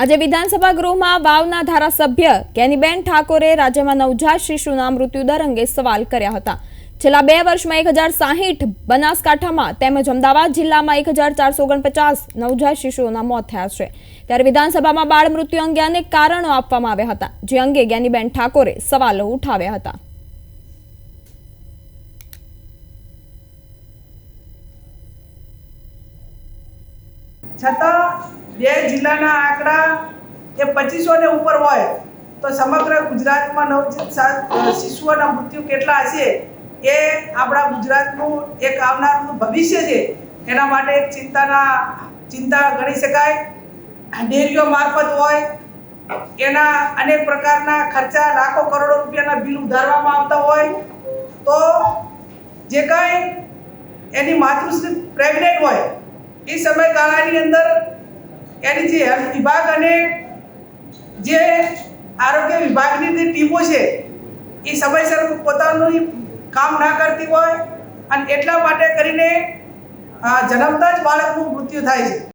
આજે વિધાનસભા ગૃહમાં વાવના ધારાસભ્ય કેનીબેન ઠાકોરે રાજ્યમાં નવજાત શિશુના મૃત્યુદર અંગે સવાલ કર્યા હતા. છેલ્લા બે વર્ષમાં એક હજાર સાહીઠ બનાસકાંઠામાં તેમજ અમદાવાદ જિલ્લામાં એક હજાર ચારસો ઓગણપચાસ નવજાત શિશુઓના મોત થયા છે. ત્યારે વિધાનસભામાં બાળ મૃત્યુ અંગે અનેક કારણો આપવામાં આવ્યા હતા, જે અંગે જ્ઞાનીબેન ઠાકોરે સવાલો ઉઠાવ્યા હતા. છતાં બે જિલ્લાના આંકડા એ પચીસોને ઉપર હોય, તો સમગ્ર ગુજરાતમાં નવજાત શિશુઓના મૃત્યુ કેટલા હશે એ આપણા ગુજરાતનું એક આવનારનું ભવિષ્ય છે. એના માટે એક ચિંતાના, ચિંતા ગણી શકાય. ડેરીઓ મારફત હોય, એના અનેક પ્રકારના ખર્ચા લાખો કરોડો રૂપિયાના બિલ ઉધારવામાં આવતા હોય, તો જે કાંઈ એની માતૃશ્રી પ્રેગ્નેન્ટ હોય, એ સમયગાળાની અંદર એની જે હેલ્થ વિભાગ અને જે આરોગ્ય વિભાગની જે ટીમો છે, એ સમયસર પોતાનું કામ ના કરતી હોય અને એટલા માટે કરીને જન્મતા જ બાળકનું મૃત્યુ થાય છે.